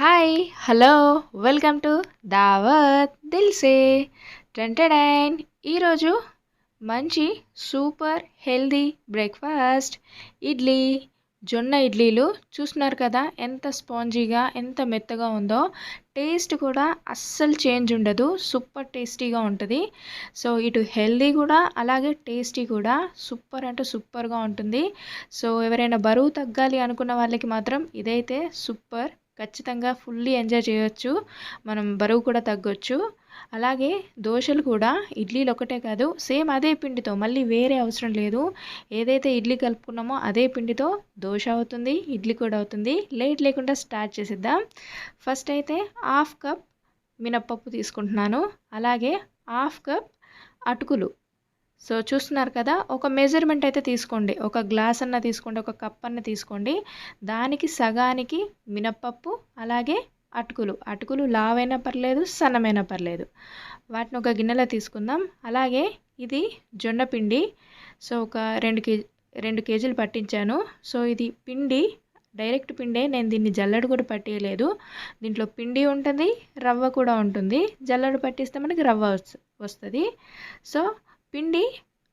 Hi hello welcome to దావత్ దిల్సే టెంటడైన్ ఈరోజు మంచి సూపర్ హెల్దీ బ్రేక్ఫాస్ట్ ఇడ్లీ జొన్న ఇడ్లీలు చూస్తున్నారు కదా ఎంత స్పాంజీగా ఎంత మెత్తగా ఉందో. టేస్ట్ కూడా అస్సలు చేంజ్ ఉండదు సూపర్ టేస్టీగా ఉంటుంది. సో ఇటు హెల్దీ కూడా అలాగే టేస్టీ కూడా సూపర్ అంటే సూపర్గా ఉంటుంది. సో ఎవరైనా బరువు తగ్గాలి అనుకున్న వాళ్ళకి మాత్రం ఇదైతే సూపర్ ఖచ్చితంగా ఫుల్లీ ఎంజాయ్ చేయొచ్చు. మనం బరువు కూడా తగ్గొచ్చు. అలాగే దోశలు కూడా ఇడ్లీలు ఒకటే కాదు సేమ్ అదే పిండితో మళ్ళీ వేరే అవసరం లేదు. ఏదైతే ఇడ్లీ కలుపుకున్నామో అదే పిండితో దోశ అవుతుంది ఇడ్లీ కూడా అవుతుంది. లేట్ లేకుండా స్టార్ట్ చేసేద్దాం. ఫస్ట్ అయితే హాఫ్ కప్ మినప్పప్పు తీసుకుంటున్నాను. అలాగే హాఫ్ కప్ అటుకులు. సో చూస్తున్నారు కదా ఒక మెజర్మెంట్ అయితే తీసుకోండి. ఒక గ్లాస్ అన్న తీసుకోండి ఒక కప్ అన్న తీసుకోండి. దానికి సగానికి మినప్పప్పు అలాగే అటుకులు. అటుకులు లావైనా పర్లేదు సన్నమైనా పర్లేదు. వాటిని ఒక గిన్నెలో తీసుకుందాం. అలాగే ఇది జొన్న పిండి. సో ఒక రెండు కేజీ రెండు కేజీలు పట్టించాను. సో ఇది పిండి డైరెక్ట్ పిండే. నేను దీన్ని జల్లడు కూడా పట్టేయలేదు. దీంట్లో పిండి ఉంటుంది రవ్వ కూడా ఉంటుంది. జల్లడు పట్టిస్తే మనకి రవ్వ వస్తుంది. సో పిండి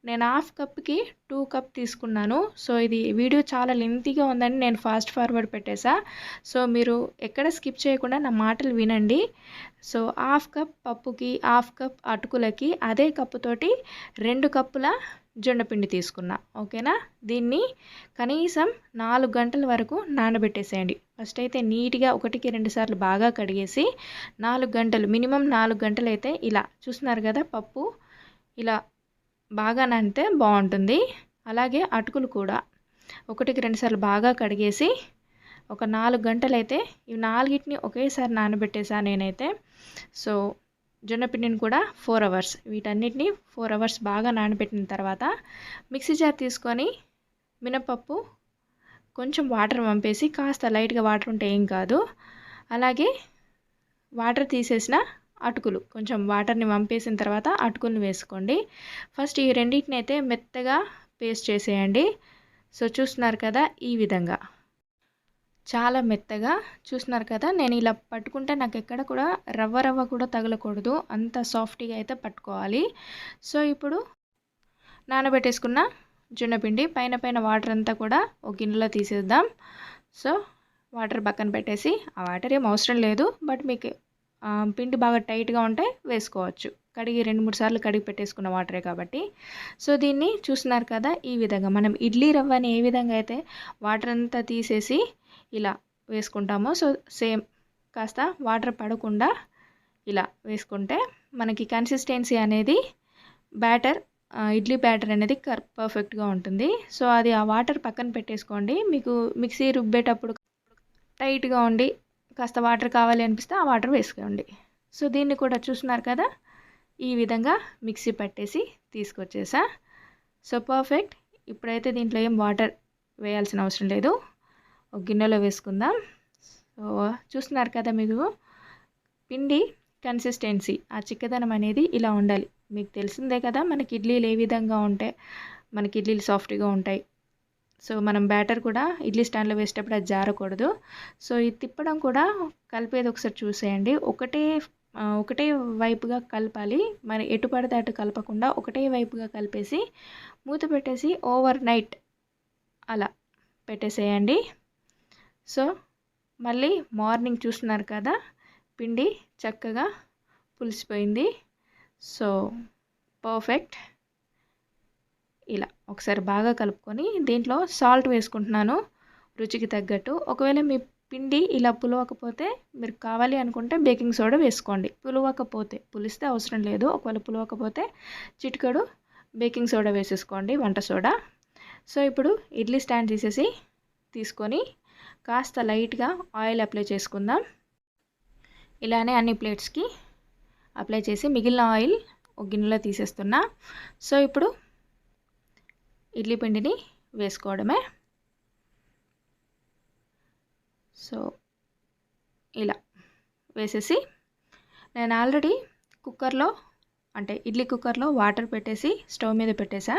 నేను హాఫ్ కప్కి టూ కప్ తీసుకున్నాను. సో ఇది వీడియో చాలా లెంతీగా ఉందని నేను ఫాస్ట్ ఫార్వర్డ్ పెట్టేసా. సో మీరు ఎక్కడ స్కిప్ చేయకుండా నా మాటలు వినండి. సో హాఫ్ కప్ పప్పుకి హాఫ్ కప్ అటుకులకి అదే కప్పుతోటి రెండు కప్పుల జొండపిండి తీసుకున్నా. ఓకేనా? దీన్ని కనీసం నాలుగు గంటల వరకు నానబెట్టేసేయండి. ఫస్ట్ అయితే నీట్గా ఒకటికి రెండు సార్లు బాగా కడిగేసి నాలుగు గంటలు మినిమం నాలుగు గంటలు అయితే ఇలా చూస్తున్నారు కదా పప్పు ఇలా బాగా నానితే బాగుంటుంది. అలాగే అటుకులు కూడా. ఒకటికి రెండుసార్లు బాగా కడిగేసి ఒక నాలుగు గంటలైతే ఈ నాలుగిటిని ఒకేసారి నానబెట్టేసా నేనైతే. సో జొన్నపిండిని కూడా ఫోర్ అవర్స్. వీటన్నిటిని ఫోర్ అవర్స్ బాగా నానబెట్టిన తర్వాత మిక్సీ జార్ తీసుకొని మినపప్పు కొంచెం వాటర్ పంపేసి కాస్త లైట్గా వాటర్ ఉంటే ఏం కాదు. అలాగే వాటర్ తీసేసిన అటుకులు. కొంచెం వాటర్ని వంపేసిన తర్వాత అటుకులను వేసుకోండి. ఫస్ట్ ఈ రెండింటిని అయితే మెత్తగా పేస్ట్ చేసేయండి. సో చూస్తున్నారు కదా ఈ విధంగా. చాలా మెత్తగా చూస్తున్నారు కదా. నేను ఇలా పట్టుకుంటే నాకు ఎక్కడ కూడా రవ్వ రవ్వ కూడా తగలకూడదు. అంత సాఫ్ట్గా అయితే పట్టుకోవాలి. సో ఇప్పుడు నానబెట్టేసుకున్న జొన్నపిండి పైన పైన వాటర్ అంతా కూడా ఒక గిన్నెలో తీసేద్దాం. సో వాటర్ పక్కన పెట్టేసి ఆ వాటర్ ఏం అవసరం లేదు. బట్ మీకు పిండి బాగా టైట్గా ఉంటే వేసుకోవచ్చు. కడిగి రెండు మూడు సార్లు కడిగి పెట్టేసుకున్న వాటరే కాబట్టి. సో దీన్ని చూస్తున్నారు కదా ఈ విధంగా మనం ఇడ్లీ రవ్వని ఏ విధంగా అయితే వాటర్ అంతా తీసేసి ఇలా వేసుకుంటామో సో సేమ్ కాస్త వాటర్ పడకుండా ఇలా వేసుకుంటే మనకి కన్సిస్టెన్సీ అనేది బ్యాటర్ ఇడ్లీ బ్యాటర్ అనేది కర్ పర్ఫెక్ట్గా ఉంటుంది. సో అది ఆ వాటర్ పక్కన పెట్టేసుకోండి. మీకు మిక్సీ రుబ్బేటప్పుడు టైట్గా ఉండి కాస్త వాటర్ కావాలి అనిపిస్తే ఆ వాటర్ వేసుకోండి. సో దీన్ని కూడా చూస్తున్నారు కదా? ఈ విధంగా మిక్సీ పట్టేసి తీసుకొచ్చేసా. So perfect. ఇప్పుడైతే దీంట్లో ఏం వాటర్ వేయాల్సిన అవసరం లేదు. ఒక గిన్నెలో వేసుకుందాం. సో చూస్తున్నారు కదా మీకు? పిండి కన్సిస్టెన్సీ ఆ చిక్కదనం అనేది ఇలా ఉండాలి. మీకు తెలిసిందే కదా మనకి ఇడ్లీలు ఏ విధంగా ఉంటే మనకి ఇడ్లీలు సాఫ్ట్గా ఉంటాయి. సో మనం బ్యాటర్ కూడా ఇడ్లీ స్టాండ్లో వేసేటప్పుడు అది జారకూడదు. సో ఇది తిప్పడం కూడా కలిపేది ఒకసారి చూసేయండి. ఒకటే ఒకటే వైపుగా కలపాలి. మరి ఎటు పడితే అటు కలపకుండా ఒకటే వైపుగా కలిపేసి మూత పెట్టేసి ఓవర్ నైట్ అలా పెట్టేసేయండి. సో మళ్ళీ మార్నింగ్ చూస్తున్నారు కదా పిండి చక్కగా పులిసిపోయింది. So perfect. ఇలా ఒకసారి బాగా కలుపుకొని దీంట్లో సాల్ట్ వేసుకుంటున్నాను రుచికి తగ్గట్టు. ఒకవేళ మీ పిండి ఇలా పులవకపోతే మీరు కావాలి అనుకుంటే బేకింగ్ సోడా వేసుకోండి. పులవకపోతే పులిస్తే అవసరం లేదు. ఒకవేళ పులవకపోతే చిటికడు బేకింగ్ సోడా వేసేసుకోండి వంట సోడా. సో ఇప్పుడు ఇడ్లీ స్టాండ్ తీసేసి తీసుకొని కాస్త లైట్గా ఆయిల్ అప్లై చేసుకుందాం. ఇలానే అన్ని ప్లేట్స్కి అప్లై చేసి మిగిలిన ఆయిల్ ఒక గిన్నెలో తీసేస్తున్నా. సో ఇప్పుడు ఇడ్లీ పిండిని వేసుకోవడమే. సో ఇలా వేసేసి నేను ఆల్రెడీ కుక్కర్లో అంటే ఇడ్లీ కుక్కర్లో వాటర్ పెట్టేసి స్టవ్ మీద పెట్టేసా.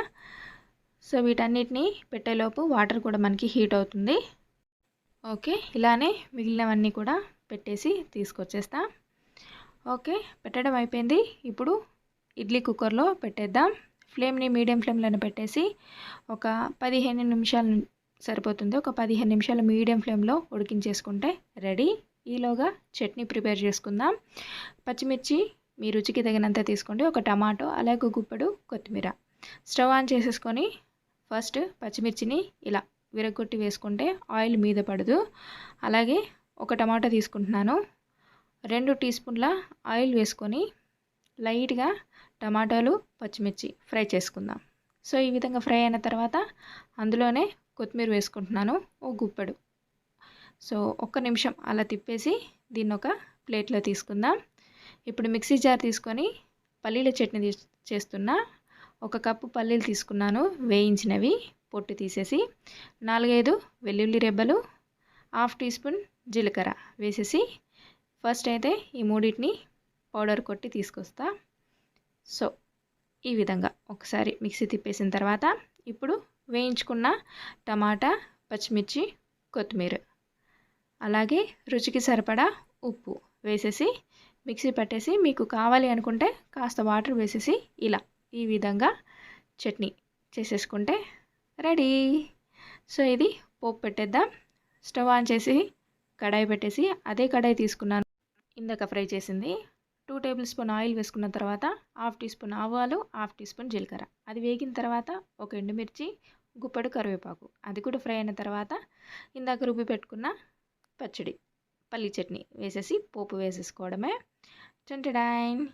సో వీటన్నిటిని పెట్టేలోపు వాటర్ కూడా మనకి హీట్ అవుతుంది. ఓకే ఇలానే మిగిలినవన్నీ కూడా పెట్టేసి తీసుకొచ్చేస్తా. ఓకే పెట్టడం అయిపోయింది. ఇప్పుడు ఇడ్లీ కుక్కర్లో పెట్టేద్దాం. ఫ్లేమ్ని మీడియం ఫ్లేమ్లోనే పెట్టేసి ఒక పదిహేను నిమిషాలు సరిపోతుంది. ఒక పదిహేను నిమిషాలు మీడియం ఫ్లేమ్లో ఉడికించేసుకుంటే రెడీ. ఈలోగా చట్నీ ప్రిపేర్ చేసుకుందాం. పచ్చిమిర్చి మీ రుచికి తగినంత తీసుకోండి. ఒక టమాటో అలాగే గుప్పడు కొత్తిమీర. స్టవ్ ఆన్ చేసేసుకొని ఫస్ట్ పచ్చిమిర్చిని ఇలా విరగొట్టి వేసుకుంటే ఆయిల్ మీద పడదు. అలాగే ఒక టమాటా తీసుకుంటున్నాను. రెండు టీ స్పూన్ల ఆయిల్ వేసుకొని లైట్గా టమాటాలు పచ్చిమిర్చి ఫ్రై చేసుకుందాం. సో ఈ విధంగా ఫ్రై అయిన తర్వాత అందులోనే కొత్తిమీర వేసుకుంటున్నాను ఓ గుప్పెడు. సో ఒక్క నిమిషం అలా తిప్పేసి దీన్ని ఒక ప్లేట్లో తీసుకుందాం. ఇప్పుడు మిక్సీ జార్ తీసుకొని పల్లీల చట్నీ చేస్తున్నా. ఒక కప్పు పల్లీలు తీసుకున్నాను వేయించినవి పొట్టు తీసేసి నాలుగైదు వెల్లుల్లి రెబ్బలు హాఫ్ టీ స్పూన్ జీలకర్ర వేసేసి ఫస్ట్ అయితే ఈ మూడింటిని పౌడర్ కొట్టి తీసుకొస్తా. సో ఈ విధంగా ఒకసారి మిక్సీ తిప్పేసిన తర్వాత ఇప్పుడు వేయించుకున్న టమాటా పచ్చిమిర్చి కొత్తిమీర. అలాగే రుచికి సరిపడా ఉప్పు వేసేసి మిక్సీ పట్టేసి మీకు కావాలి అనుకుంటే కాస్త వాటర్ వేసేసి ఇలా ఈ విధంగా చట్నీ చేసేసుకుంటే రెడీ. సో ఇది పోపు పెట్టేద్దాం. స్టవ్ ఆన్ చేసి కడాయి పెట్టేసి అదే కడాయి తీసుకున్నాను. ఇందాక ఫ్రై చేసింది టూ టేబుల్ స్పూన్ ఆయిల్ వేసుకున్న తర్వాత హాఫ్ టీ స్పూన్ ఆవాలు హాఫ్ టీ స్పూన్ జీలకర్ర. అది వేగిన తర్వాత ఒక ఎండుమిర్చి గుప్పడు కరివేపాకు. అది కూడా ఫ్రై అయిన తర్వాత ఇందాక రుబ్బి పెట్టుకున్న పచ్చడి పల్లి చట్నీ వేసేసి పోపు వేసేసుకోవడమే. టెంటడైన్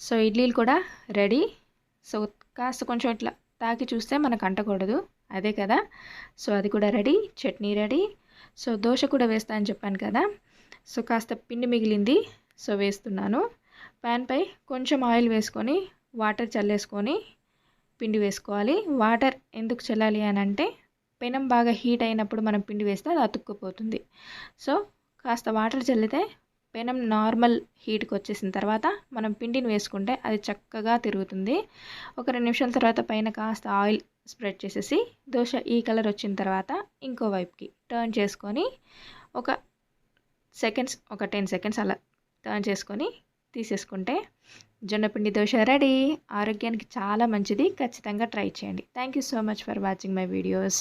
సో ఇడ్లీలు కూడా రెడీ. సో కాస్త కొంచెం ఇట్లా తాకి చూస్తే మనకు అంటకూడదు. అదే కదా. సో అది కూడా ready. Chutney ready. So dosa కూడా వేస్తా అని చెప్పాను కదా. సో కాస్త పిండి మిగిలింది. సో వేస్తున్నాను. ప్యాన్పై కొంచెం ఆయిల్ వేసుకొని వాటర్ చల్లేసుకొని పిండి వేసుకోవాలి. వాటర్ ఎందుకు చల్లాలి అని అంటే పెనం బాగా హీట్ అయినప్పుడు మనం పిండి వేస్తే అది అతుక్కుపోతుంది. సో కాస్త వాటర్ చల్లితే పెనం నార్మల్ హీట్కి వచ్చేసిన తర్వాత మనం పిండిని వేసుకుంటే అది చక్కగా తిరుగుతుంది. ఒక రెండు నిమిషాల తర్వాత పైన కాస్త ఆయిల్ స్ప్రెడ్ చేసేసి దోశ ఈ కలర్ వచ్చిన తర్వాత ఇంకో వైపుకి టర్న్ చేసుకొని ఒక సెకండ్స్ ఒక టెన్ సెకండ్స్ అలా టర్న్ చేసుకొని తీసేసుకుంటే జొన్నపిండి దోశ రెడీ. ఆరోగ్యానికి చాలా మంచిది. ఖచ్చితంగా ట్రై చేయండి. Thank you so much for watching my videos